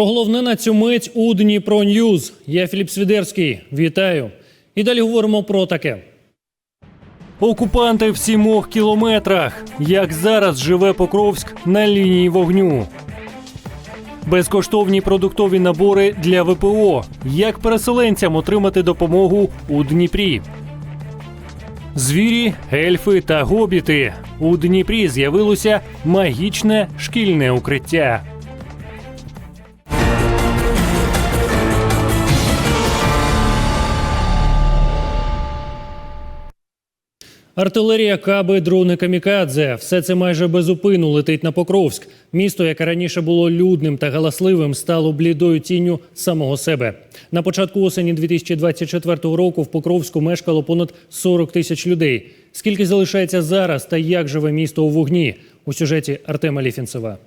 Про головне на цю мить у Дніпро Ньюз. Я Філіп Свідерський. Вітаю. І далі говоримо про таке. Окупанти в сімох кілометрах. Як зараз живе Покровськ на лінії вогню. Безкоштовні продуктові набори для ВПО. Як переселенцям отримати допомогу у Дніпрі? Звірі, ельфи та гобіти. У Дніпрі з'явилося магічне шкільне укриття. Артилерія, каби, дрони камікадзе все це майже безупину летить на Покровськ. Місто, яке раніше було людним та галасливим, стало блідою тінню самого себе. На початку осені 2024 року в Покровську мешкало понад 40 тисяч людей. Скільки залишається зараз та як живе місто у вогні? У сюжеті Артема Ліфінцева.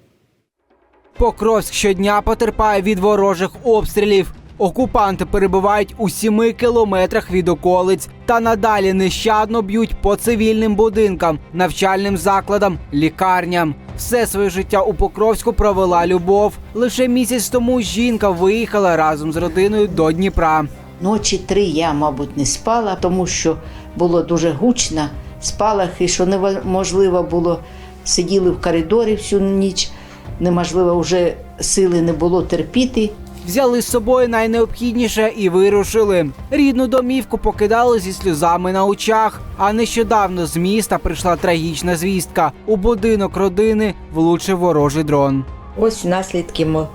Покровськ щодня потерпає від ворожих обстрілів. Окупанти перебувають у сіми кілометрах від околиць та надалі нещадно б'ють по цивільним будинкам, навчальним закладам, лікарням. Все своє життя у Покровську провела любов. Лише місяць тому жінка виїхала разом з родиною до Дніпра. Ночі три я, мабуть, не спала, тому що було дуже гучно, спалахи, що неможливо було. Сиділи в коридорі всю ніч, неможливо вже сили не було терпіти. Взяли з собою найнеобхідніше і вирушили. Рідну домівку покидали зі сльозами на очах. А нещодавно з міста прийшла трагічна звістка. У будинок родини влучив ворожий дрон. Ось наслідки мо-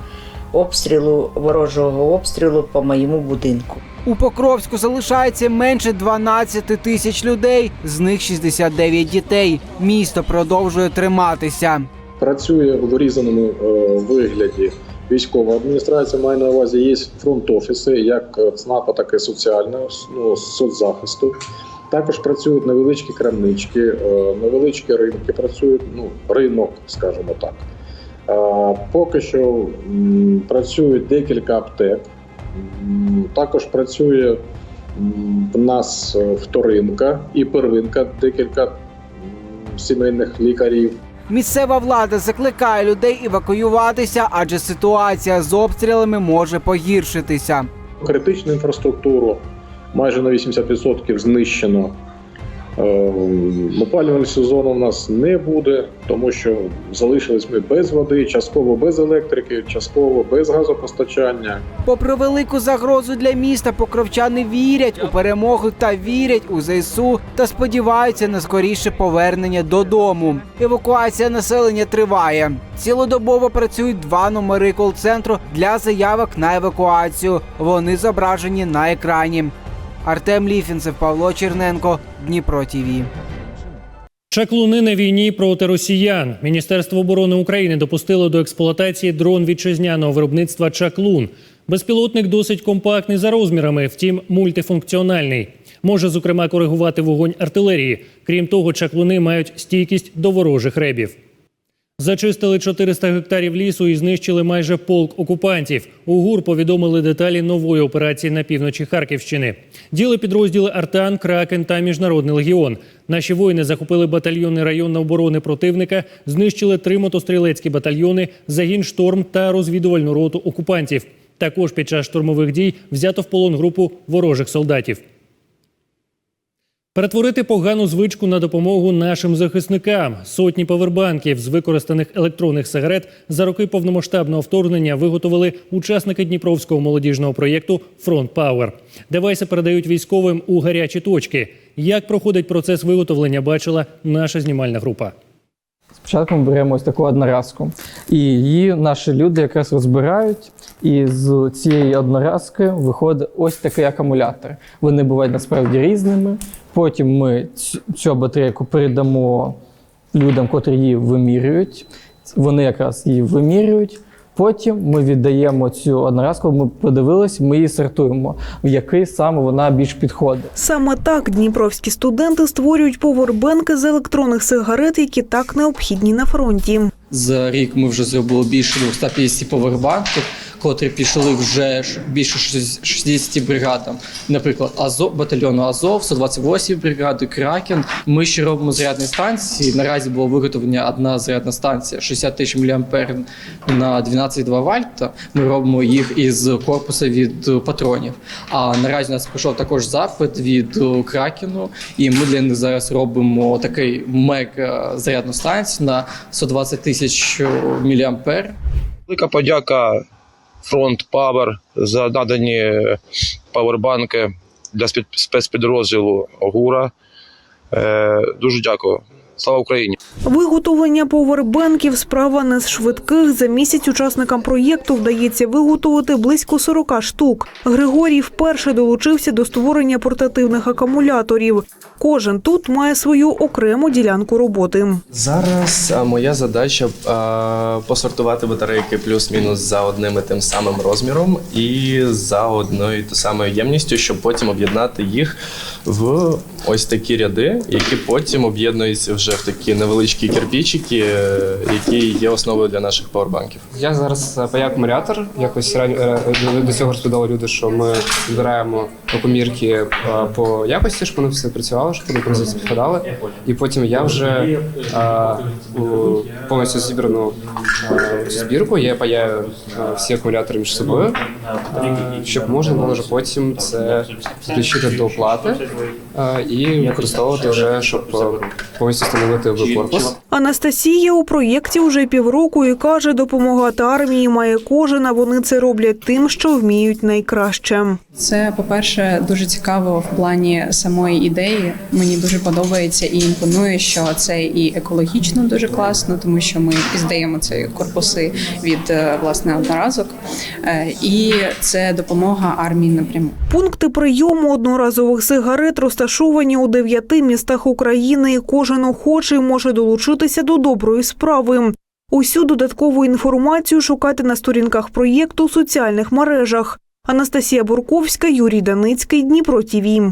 обстрілу, ворожого обстрілу по моєму будинку. У Покровську залишається менше 12 тисяч людей, з них 69 дітей. Місто продовжує триматися. працює в урізаному е, вигляді. Військова адміністрація має на увазі є фронт-офіси, як е, ЦНАПа, так і соціального ну, соцзахисту. Також працюють невеличкі крамнички, е, невеличкі ринки працюють, ну, ринок, скажімо так. Поки що працюють декілька аптек. Також працює в нас е, вторинка і первинка, декілька сімейних лікарів. Місцева влада закликає людей евакуюватися, адже ситуація з обстрілами може погіршитися. Критичну інфраструктуру майже на 80% знищено. Е, Опалювального сезону у нас не буде, тому що залишились ми без води, частково без електрики, частково без газопостачання. Попри велику загрозу для міста, покровчани вірять у перемогу та вірять у ЗСУ та сподіваються на скоріше повернення додому. Евакуація населення триває. Цілодобово працюють два номери кол-центру для заявок на евакуацію. Вони зображені на екрані. Артем Ліфінцев, Павло Черненко, Дніпро ТІВІ. Чаклуни на війні проти росіян. Міністерство оборони України допустило до експлуатації дрон вітчизняного виробництва Чаклун. Безпілотник досить компактний за розмірами, втім мультифункціональний. Може, зокрема, коригувати вогонь артилерії. Крім того, чаклуни мають стійкість до ворожих ребів. Зачистили 400 гектарів лісу і знищили майже полк окупантів. У ГУР повідомили деталі нової операції на півночі Харківщини. Діли підрозділи Артан, Кракен та Міжнародний легіон. Наші воїни захопили батальйони районної оборони противника, знищили три мотострілецькі батальйони, загін шторм та розвідувальну роту окупантів. Також під час штурмових дій взято в полон групу ворожих солдатів. Перетворити погану звичку на допомогу нашим захисникам. Сотні повербанків з використаних електронних сигарет за роки повномасштабного вторгнення виготовили учасники Дніпровського молодіжного проєкту Фронт Пауер. Девайси передають військовим у гарячі точки. Як проходить процес виготовлення, бачила наша знімальна група. Спочатку ми беремо ось таку одноразку, і її наші люди якраз розбирають. І з цієї одноразки виходить ось такий акумулятор. Вони бувають насправді різними. Потім ми цю батарейку передамо людям, котрі її вимірюють. Вони якраз її вимірюють. Потім ми віддаємо цю одноразку, ми подивилися, ми її сортуємо, в який саме вона більш підходить. Саме так дніпровські студенти створюють повербенки з електронних сигарет, які так необхідні на фронті. За рік ми вже зробили більше 250 повербанків, котрі пішли вже більше 60 бригадам. Наприклад, Азов, батальйону Азов, 128 бригади, Кракен. Ми ще робимо зарядні станції. Наразі було виготовлення одна зарядна станція 60 тисяч мА на 12,2 вольта. Ми робимо їх із корпуса від патронів. А наразі у нас прийшов також запит від Кракену, і ми для них зараз робимо такий мега зарядну станцію на 120 тисяч мА. Велика подяка фронт Power за надані павербанки для спец- спецпідрозділу ГУРа. Е, Дуже дякую. Слава Україні! Виготовлення повербенків справа не з швидких. За місяць учасникам проєкту вдається виготовити близько 40 штук. Григорій вперше долучився до створення портативних акумуляторів. Кожен тут має свою окрему ділянку роботи. Зараз моя задача посортувати батарейки плюс-мінус за одним і тим самим розміром і за одною і ту самою ємністю, щоб потім об'єднати їх в ось такі ряди, які потім об'єднуються вже в такі невеличкі кирпичики, е, які є основою для наших павербанків. Я зараз е, паяк акумулятор. Якось ран- е, до- цього розповідали люди, що ми збираємо комірки е, по якості, щоб вони все працювало, щоб вони повністю співпадали. І потім я вже а, у повністю зібрану е, цю збірку. Я паяю е, всі акумулятори між собою, а, щоб можна було вже потім це підключити до плати е, і використовувати вже, щоб повністю встановити в корпус. Анастасія у проєкті вже півроку і каже, допомагати армії має кожен, а вони це роблять тим, що вміють найкраще. Це, по-перше, дуже цікаво в плані самої ідеї. Мені дуже подобається і імпонує, що це і екологічно дуже класно, тому що ми здаємо ці корпуси від е, власне одноразок, Е, і це допомога армії напряму. Пункти прийому одноразових сигарет розташовані у дев'яти містах України, кожен охочий може долучитися до доброї справи. Усю додаткову інформацію шукати на сторінках проєкту у соціальних мережах. Анастасія Бурковська, Юрій Даницький, Дніпро ТІВІ.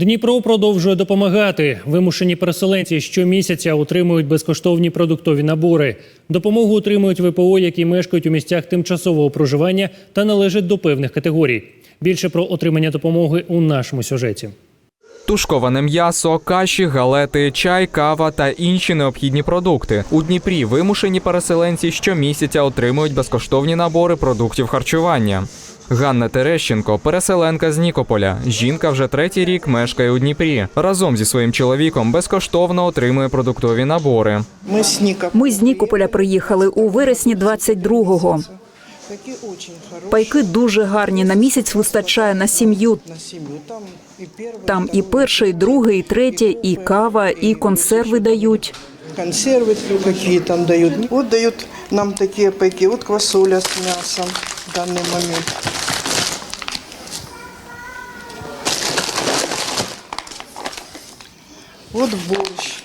Дніпро продовжує допомагати. Вимушені переселенці щомісяця отримують безкоштовні продуктові набори. Допомогу отримують ВПО, які мешкають у місцях тимчасового проживання та належать до певних категорій. Більше про отримання допомоги у нашому сюжеті. Тушковане м'ясо, каші, галети, чай, кава та інші необхідні продукти. У Дніпрі вимушені переселенці щомісяця отримують безкоштовні набори продуктів харчування. Ганна Терещенко, переселенка з Нікополя. Жінка вже третій рік мешкає у Дніпрі. Разом зі своїм чоловіком безкоштовно отримує продуктові набори. Мы с Ника. Ми з Нікополя приїхали у вересні 22-го. Такие очень хорошие Пайки дуже гарні. На місяць вистачає на сім'ю. на семью. Там и первый, Там і перше, і друге, і третє, і кава, і консерви дають. консервы какие там дают. Вот дают нам такие пайки. Вот квасоля с мясом в данный момент. Вот борщ.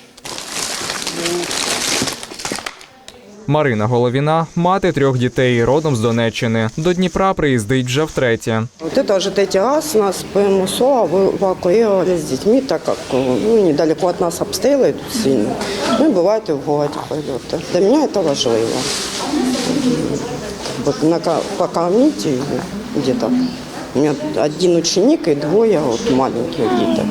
Марина Головіна, мати трьох дітей, родом з Донеччини. До Дніпра приїздить вже втретє. Вот это уже третий раз нас ПМСО эвакуировали с детьми, так как ну, недалеко от нас обстрелы идут сильно. Ну и бывает и в городе полеты. Для меня это важливо. Вот нака- покормить и где-то. У меня один ученик и двое вот маленьких деток.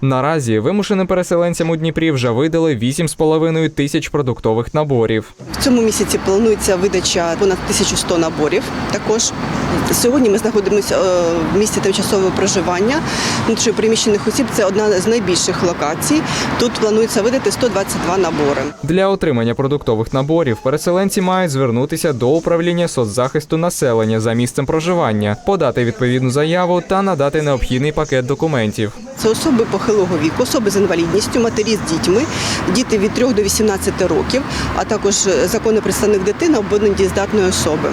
Наразі вимушеним переселенцям у Дніпрі вже видали 8,5 тисяч продуктових наборів. В цьому місяці планується видача понад 1100 наборів. Також сьогодні ми знаходимося е, в місті тимчасового проживання внутрішньопереміщених осіб. Це одна з найбільших локацій. Тут планується видати 122 набори. Для отримання продуктових наборів переселенці мають звернутися до управління соцзахисту населення за місцем проживання, подати відповідну заяву та надати необхідний пакет документів. Це особи похилого віку, особи з інвалідністю, матері з дітьми, діти від 3 до 18 років, а також законний представник дитини або недієздатної особи.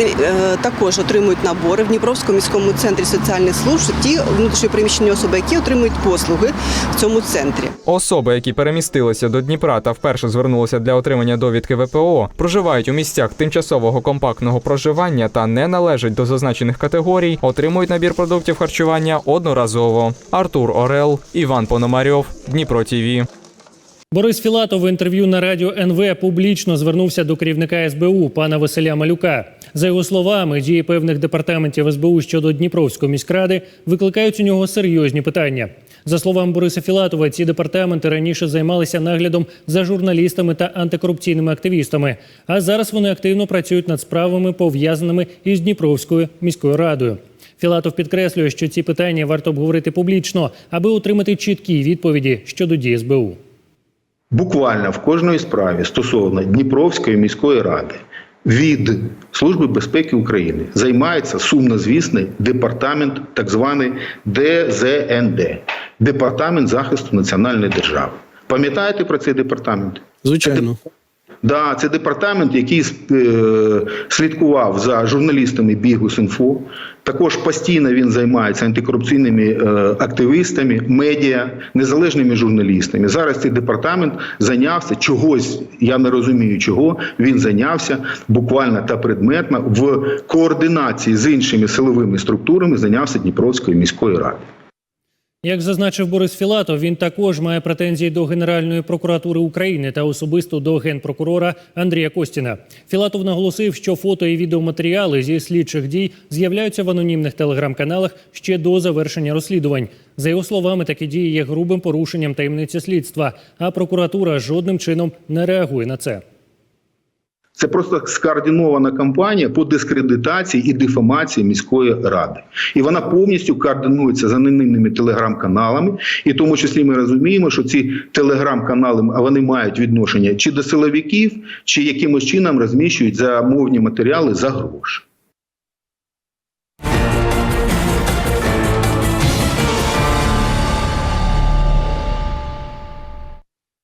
Е, Також отримують набори в Дніпровському міському центрі соціальних служб ті внутрішньопереміщені особи, які отримують послуги в цьому центрі. Особи, які перемістилися до Дніпра та вперше звернулися для отримання довідки ВПО, проживають у місцях тимчасового компактного проживання та не належать до зазначених категорій, отримують набір продуктів харчування одноразово. Артур Орел, Іван Пономарьов, Дніпро ТІВІ. Борис Філатов в інтерв'ю на радіо НВ публічно звернувся до керівника СБУ пана Василя Малюка. За його словами, дії певних департаментів СБУ щодо Дніпровської міськради викликають у нього серйозні питання. За словами Бориса Філатова, ці департаменти раніше займалися наглядом за журналістами та антикорупційними активістами. А зараз вони активно працюють над справами, пов'язаними із Дніпровською міською радою. Філатов підкреслює, що ці питання варто обговорити публічно, аби отримати чіткі відповіді щодо дій СБУ. Буквально в кожної справі стосовно Дніпровської міської ради від Служби безпеки України займається сумнозвісний департамент, так званий ДЗНД Департамент захисту національної держави. Пам'ятаєте про цей департамент? Звичайно. Да, це департамент, який е, слідкував за журналістами Бігус.Інфо. Також постійно він займається антикорупційними е, активістами, медіа, незалежними журналістами. Зараз цей департамент зайнявся чогось, я не розумію чого. Він зайнявся буквально та предметно в координації з іншими силовими структурами. Зайнявся Дніпровською міською радою. Як зазначив Борис Філатов, він також має претензії до Генеральної прокуратури України та особисто до генпрокурора Андрія Костіна. Філатов наголосив, що фото і відеоматеріали зі слідчих дій з'являються в анонімних телеграм-каналах ще до завершення розслідувань. За його словами, такі дії є грубим порушенням таємниці слідства, а прокуратура жодним чином не реагує на це. Це просто скоординована кампанія по дискредитації і дефамації міської ради, і вона повністю координується з анонімними телеграм-каналами. І в тому числі ми розуміємо, що ці телеграм-канали вони мають відношення чи до силовиків, чи якимось чином розміщують замовні матеріали за гроші.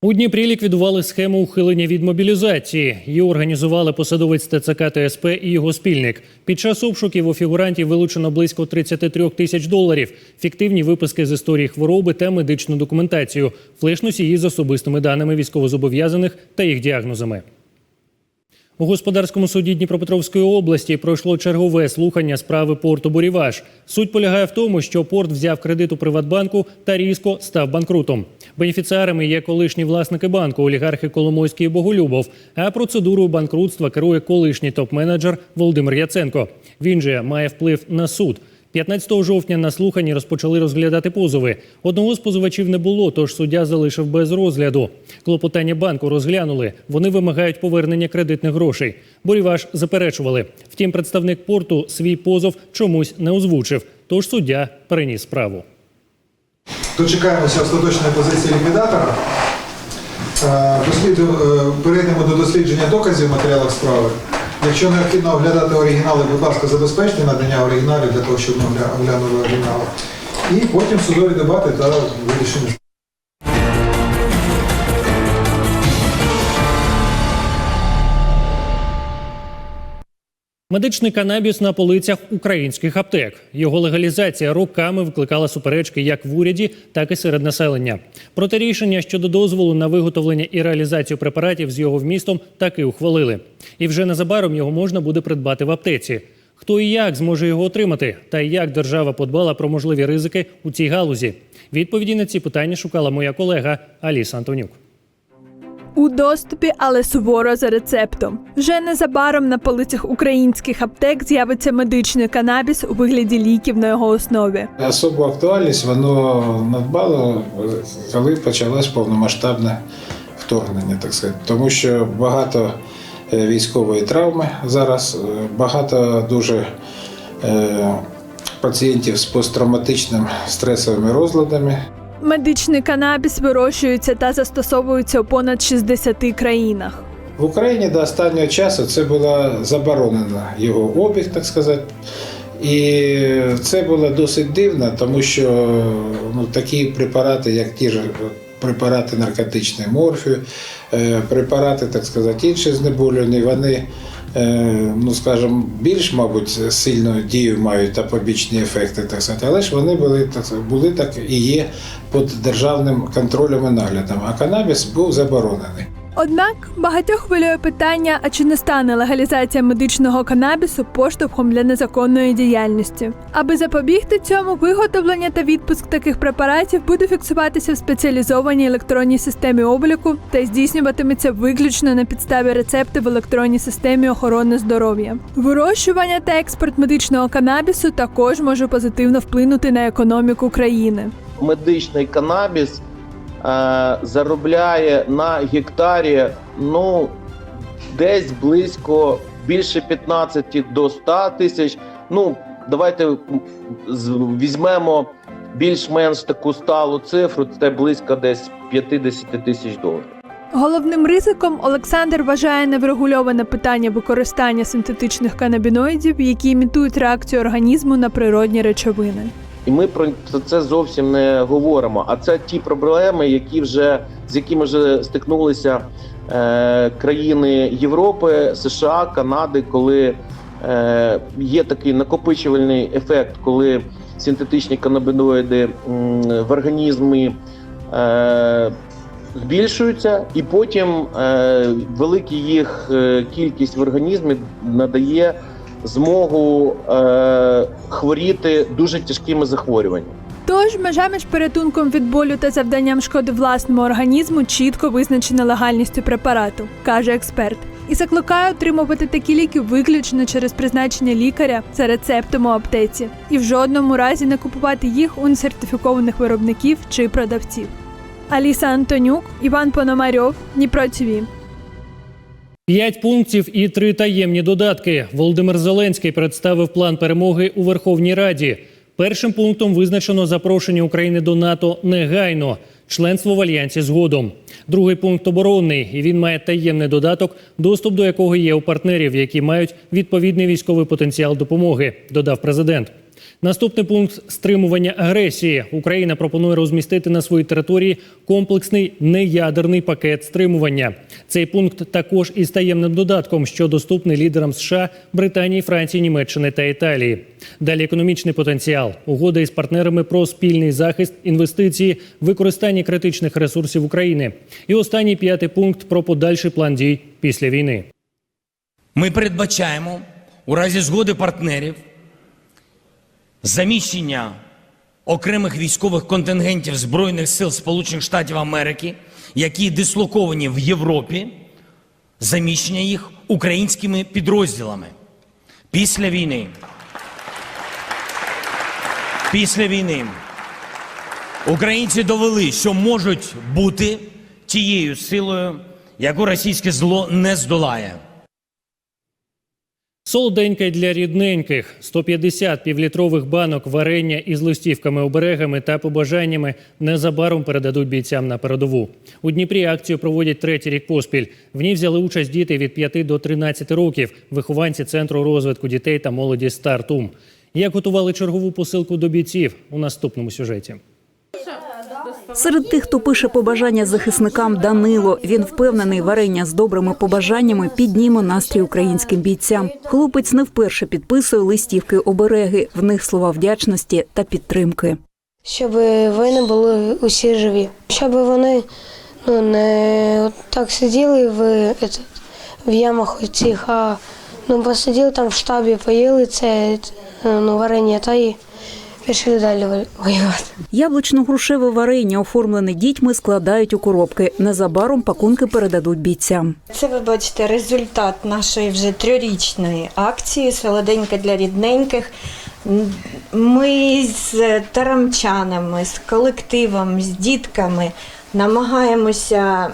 У Дніпрі ліквідували схему ухилення від мобілізації. Її організували посадовець ТЦК ТСП і його спільник. Під час обшуків у фігурантів вилучено близько 33 тисяч доларів, фіктивні виписки з історії хвороби та медичну документацію, флеш-носії з особистими даними військовозобов'язаних та їх діагнозами. У господарському суді Дніпропетровської області пройшло чергове слухання справи порту Буріваш. Суть полягає в тому, що порт взяв кредит у Приватбанку та різко став банкрутом. Бенефіціарами є колишні власники банку, олігархи Коломойський і Боголюбов. А процедурою банкрутства керує колишній топ-менеджер Володимир Яценко. Він же має вплив на суд. 15 жовтня на слуханні розпочали розглядати позови. Одного з позивачів не було, тож суддя залишив без розгляду. Клопотання банку розглянули. Вони вимагають повернення кредитних грошей. Боріваш заперечували. Втім, представник порту свій позов чомусь не озвучив. Тож суддя переніс справу. Дочекаємося остаточної позиції ліквідатора. Е, е, Перейдемо до дослідження доказів в справи. Якщо необхідно оглядати оригінали, будь ласка, забезпечте надання оригіналів для того, щоб ми оглянули оригінали. І потім судові дебати та вирішення. Медичний канабіс на полицях українських аптек. Його легалізація роками викликала суперечки як в уряді, так і серед населення. Проте рішення щодо дозволу на виготовлення і реалізацію препаратів з його вмістом таки ухвалили. І вже незабаром його можна буде придбати в аптеці. Хто і як зможе його отримати, та як держава подбала про можливі ризики у цій галузі? Відповіді на ці питання шукала моя колега Аліса Антонюк. У доступі, але суворо за рецептом. Вже незабаром на полицях українських аптек з'явиться медичний канабіс у вигляді ліків на його основі. Особу актуальність воно надбало, коли почалось повномасштабне вторгнення, так сказати. Тому що багато е, військової травми зараз, е, багато дуже е, пацієнтів з посттравматичним стресовими розладами. Медичний канабіс вирощується та застосовується у понад 60 країнах. В Україні до останнього часу це було заборонено його обіг, так сказати. І це було досить дивно, тому що ну, такі препарати, як ті ж препарати наркотичні морфію, е, препарати, так сказати, інші знеболювані, вони, ну скажімо, більш, мабуть, сильну дію мають та побічні ефекти, так сказати, але ж вони були так, були так і є під державним контролем і наглядом, а канабіс був заборонений. Однак багатьох хвилює питання: а чи не стане легалізація медичного канабісу поштовхом для незаконної діяльності? Аби запобігти цьому, виготовлення та відпуск таких препаратів буде фіксуватися в спеціалізованій електронній системі обліку та здійснюватиметься виключно на підставі рецепту в електронній системі охорони здоров'я. Вирощування та експорт медичного канабісу також може позитивно вплинути на економіку країни. медичний канабіс заробляє на гектарі ну, десь близько більше 15 до 100 тисяч. Ну, давайте візьмемо більш-менш таку сталу цифру, це близько десь 50 тисяч доларів. Головним ризиком Олександр вважає неврегульоване питання використання синтетичних канабіноїдів, які імітують реакцію організму на природні речовини. І ми про це зовсім не говоримо. А це ті проблеми, які вже з якими вже стикнулися е, країни Європи, США, Канади, коли е, є такий накопичувальний ефект, коли синтетичні канабіноїди в організмі е, збільшуються, і потім е, велика їх е, кількість в організмі надає змогу е, хворіти дуже тяжкими захворюваннями. Тож межа між порятунком від болю та завданням шкоди власному організму чітко визначена легальністю препарату, каже експерт. І закликає отримувати такі ліки виключно через призначення лікаря за рецептом у аптеці, і в жодному разі не купувати їх у несертифікованих виробників чи продавців. Аліса Антонюк, Іван Пономарьов, Дніпро ТВ. П'ять пунктів і три таємні додатки. Володимир Зеленський представив план перемоги у Верховній Раді. Першим пунктом визначено запрошення України до НАТО негайно, членство в альянсі згодом. Другий пункт оборонний, і він має таємний додаток, доступ до якого є у партнерів, які мають відповідний військовий потенціал допомоги, додав президент. Наступний пункт стримування агресії. Україна пропонує розмістити на своїй території комплексний неядерний пакет стримування. Цей пункт також із таємним додатком, що доступний лідерам США, Британії, Франції, Німеччини та Італії. Далі економічний потенціал, угода із партнерами про спільний захист, інвестиції, використання критичних ресурсів України. І останній п'ятий пункт про подальший план дій після війни. Ми передбачаємо у разі згоди партнерів заміщення окремих військових контингентів Збройних сил Сполучених Штатів Америки, які дислоковані в Європі, заміщення їх українськими підрозділами після війни. Після війни українці довели, що можуть бути тією силою, яку російське зло не здолає. Солоденька для рідненьких 150 півлітрових банок варення із листівками, оберегами та побажаннями незабаром передадуть бійцям на передову. У Дніпрі акцію проводять третій рік поспіль. В ній взяли участь діти від 5 до 13 років, вихованці центру розвитку дітей та молоді Стартум. Як готували чергову посилку до бійців у наступному сюжеті. Серед тих, хто пише побажання захисникам Данило, він впевнений, варення з добрими побажаннями підніме настрій українським бійцям. Хлопець не вперше підписує листівки обереги. В них слова вдячності та підтримки. щоб вони були усі живі, щоб вони ну, не так сиділи в, этот, в ямах цих, а ну, посиділи там в штабі, поїли це ну, варення та й пішли далі воювати. Яблучно-грушеве варення, оформлене дітьми, складають у коробки. Незабаром пакунки передадуть бійцям. Це ви бачите результат нашої вже трьохрічної акції Солоденька для рідненьких. Ми з тарамчанами, з колективом, з дітками намагаємося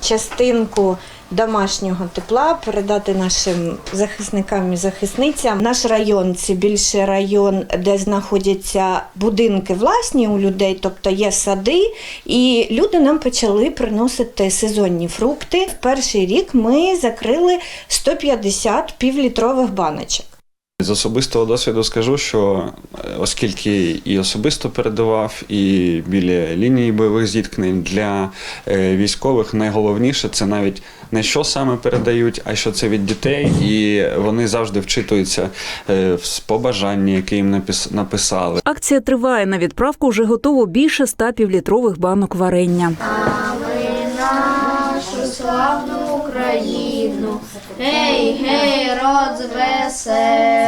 частинку домашнього тепла передати нашим захисникам і захисницям. Наш район це більше район, де знаходяться будинки власні у людей, тобто є сади, і люди нам почали приносити сезонні фрукти. В перший рік ми закрили 150 півлітрових баночок. З особистого досвіду скажу, що е, оскільки і особисто передавав, і біля лінії бойових зіткнень для е, військових найголовніше це навіть не що саме передають, а що це від дітей, і вони завжди вчитуються е, в побажанні, яке їм написали. Акція триває. На відправку вже готово більше ста півлітрових банок варення. нашу славну Україну. Гей, гей, розвеселимо.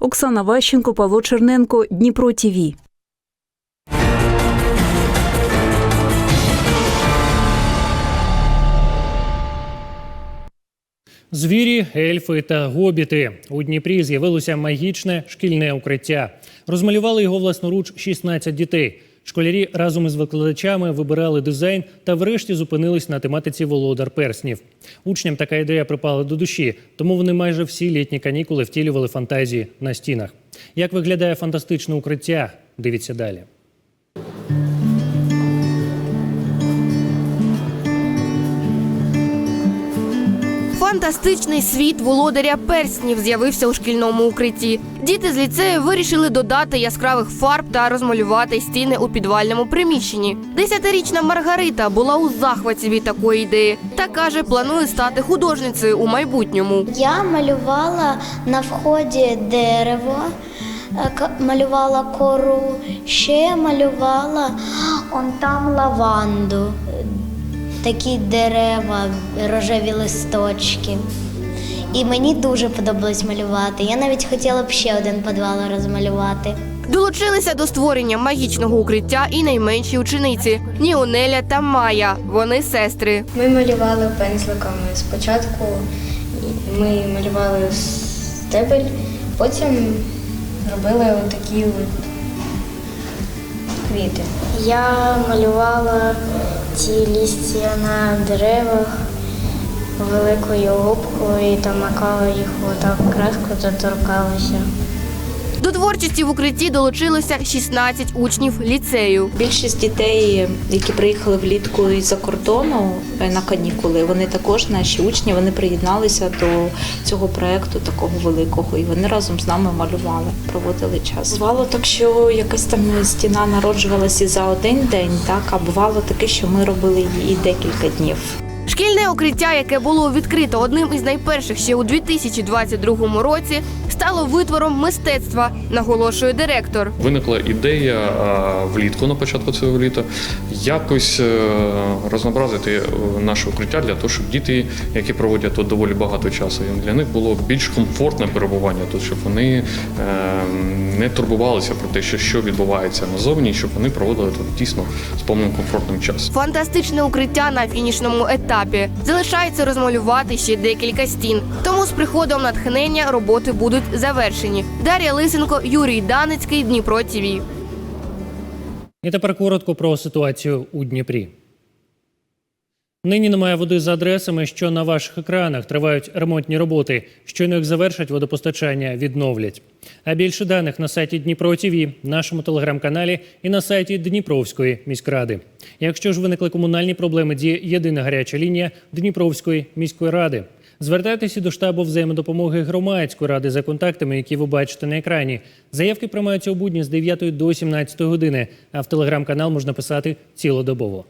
Оксана Ващенко, Павло Черненко, Дніпро ТІВІ. Звірі, ельфи та гобіти. У Дніпрі з'явилося магічне шкільне укриття. Розмалювали його власноруч 16 дітей. Школярі разом із викладачами вибирали дизайн та врешті зупинились на тематиці володар перснів. Учням така ідея припала до душі, тому вони майже всі літні канікули втілювали фантазії на стінах. Як виглядає фантастичне укриття? Дивіться далі. Фантастичний світ володаря перснів з'явився у шкільному укритті. Діти з ліцею вирішили додати яскравих фарб та розмалювати стіни у підвальному приміщенні. Десятирічна Маргарита була у захваті від такої ідеї та каже, планує стати художницею у майбутньому. Я малювала на вході дерево, е, малювала кору, ще малювала он там лаванду, такі дерева, рожеві листочки. І мені дуже подобалось малювати. Я навіть хотіла б ще один підвал розмалювати. Долучилися до створення магічного укриття і найменші учениці Ніонеля та Майя. Вони сестри. Ми малювали пензликами. Спочатку ми малювали стебель, потім робили отакі от квіти. Я малювала ці лістя на деревах великою губкою і там макала їх отак краску доторкалася. До творчості в укритті долучилося 16 учнів ліцею. Більшість дітей, які приїхали влітку із-за кордону е, на канікули, вони також наші учні, вони приєдналися до цього проекту такого великого, і вони разом з нами малювали, проводили час. Бувало так, що якась там стіна народжувалася за один день, так а бувало таке, що ми робили її декілька днів. Шкільне укриття, яке було відкрито одним із найперших ще у 2022 році, стало витвором мистецтва, наголошує директор. Виникла ідея влітку на початку цього літа якось е, рознообразити е, наше укриття для того, щоб діти, які проводять тут доволі багато часу, для них було більш комфортне перебування тут, щоб вони е, не турбувалися про те, що, що відбувається назовні, щоб вони проводили тут дійсно з повним комфортним часом. Фантастичне укриття на фінішному етапі. Залишається розмалювати ще декілька стін. Тому з приходом натхнення роботи будуть завершені. Дар'я Лисенко, Юрій Даницький, Дніпро ТІВІ. І тепер коротко про ситуацію у Дніпрі. Нині немає води за адресами, що на ваших екранах тривають ремонтні роботи. Щойно їх завершать, водопостачання відновлять. А більше даних на сайті Дніпро ТІВІ, нашому телеграм-каналі і на сайті Дніпровської міськради. Якщо ж виникли комунальні проблеми, діє єдина гаряча лінія Дніпровської міської ради. Звертайтеся до штабу взаємодопомоги громадської ради за контактами, які ви бачите на екрані. Заявки приймаються у будні з 9 до 17 години, а в телеграм-канал можна писати цілодобово.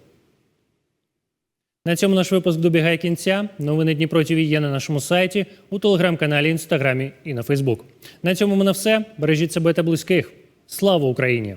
На цьому наш випуск добігає кінця. Новини Дніпро ТВ є на нашому сайті, у телеграм-каналі, інстаграмі і на Фейсбук. На цьому мене все. Бережіть себе та близьких. Слава Україні!